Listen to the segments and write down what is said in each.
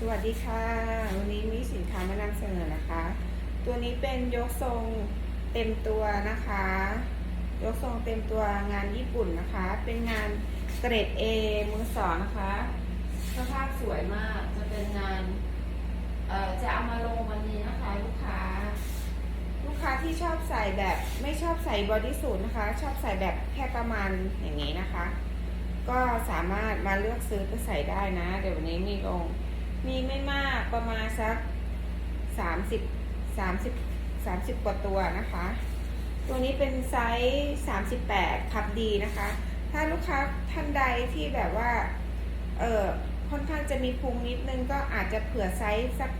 สวัสดีค่ะ วันนี้มีสินค้ามานำเสนอนะคะ ตัวนี้เป็นยกทรงเต็มตัวนะคะ ยกทรงเต็มตัวงานญี่ปุ่นนะคะ เป็นงานเกรด A มือสองนะคะสภาพสวยมากจะเป็นงานจะเอามาลงวันนี้นะคะลูกค้า ลูกค้าที่ชอบใส่แบบไม่ชอบใส่บอดี้สูทนะคะ ชอบใส่แบบแค่ประมาณอย่างนี้นะคะ ก็สามารถมาเลือกซื้อไปใส่ได้นะ เดี๋ยววันนี้มีลง มีไม่มากประมาณสักสามสิบสามสิบสามสิบกว่าตัวนะคะ ตัวนี้เป็นไซส์สามสิบแปดคับดีนะคะ ถ้าลูกค้าท่านใดที่แบบว่า เออค่อนข้างจะมีพุงนิดนึงก็อาจจะเผื่อไซส์สัก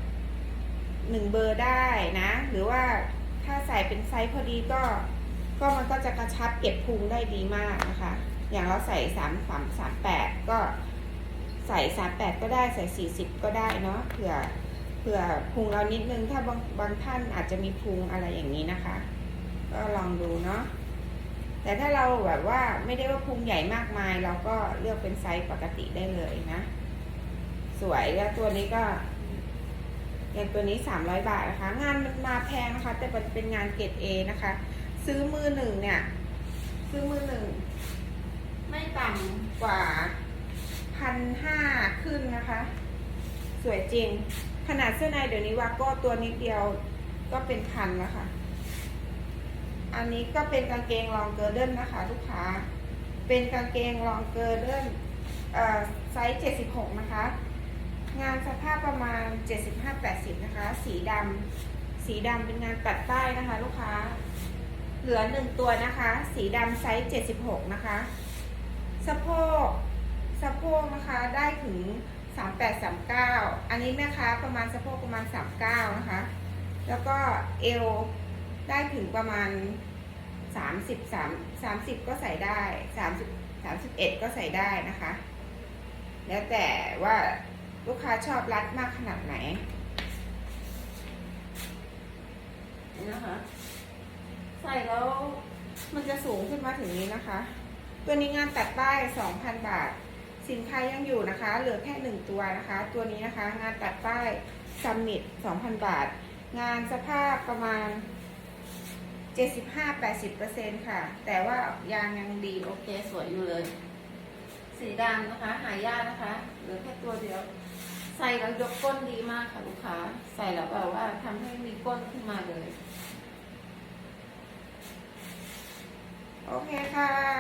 หนึ่งเบอร์ได้นะ หรือว่าถ้าใส่เป็นไซส์พอดีก็ ก็มันก็จะกระชับเก็บพุงได้ดีมากนะคะ อย่างเราใส่สามสามสามแปดก็ ใส่สามแปดก็ได้ใส่สี่สิบก็ได้เนาะเผื่อเผื่อพุงเรานิดนึงถ้าบางบางท่านอาจจะมีพุงอะไรอย่างนี้นะคะ ก็ลองดูเนาะแต่ถ้าเราแบบว่าไม่ได้ว่าพุงใหญ่มากมาย เราก็เลือกเป็นไซส์ปกติได้เลยนะ สวยแล้วตัวนี้ก็อย่างตัวนี้สามร้อยบาทนะคะ งานมันมาแพงนะคะ แต่มันเป็นงานเกรดเอนะคะ ซื้อมือหนึ่งเนี่ย ซื้อมือหนึ่งไม่ต่ำกว่า พันห้าขึ้นนะคะ สวยจริง ขนาดเสื้อในเดี๋ยวนี้วาก้ตัวนิดเดียวก็เป็นพันแล้วค่ะอันนี้ก็เป็นกางเกงลองเกิร์เดิลนะคะ ลูกค้า เป็นกางเกงลองเกิร์เดิลไซส์76 นะคะ งานสภาพประมาณ 75-80 นะคะ สีดำสีดำเป็นงานตัดป้นะคะ ลูกค้า เหลือหนึ่งตัวนะคะ สีดำไซส์76 นะคะ สะโพกสะโพกนะ คะได้ถึง 3839 อันนี้แม่ค้าประมาณสะโพกประมาณ 39 นะคะ แล้วก็เอวได้ถึงประมาณ 33 30 ก็ใส่ได้ 30 31 ก็ใส่ได้นะคะ แล้วแต่ว่าลูกค้าชอบรัดมากขนาดไหนนี่นะคะ ใส่แล้วมันจะสูงขึ้นมาถึงนี้นะคะ ตัวนี้งานตัดป้าย 2,000 บาท สินค้ายังอยู่นะคะ เหลือแค่หนึ่งตัวนะคะ ตัวนี้นะคะ งานตัดป้ายซัมมิต2,000 บาท งานสภาพประมาณ 75-80%ค่ะ แต่ว่ายางยังดีโอเคสวยอยู่เลย สีดำนะคะ หายากนะคะ เหลือแค่ตัวเดียว ใส่แล้วยกก้นดีมากค่ะลูกค้า ใส่แล้วแบบว่าทำให้มีก้นขึ้นมาเลย โอเคค่ะ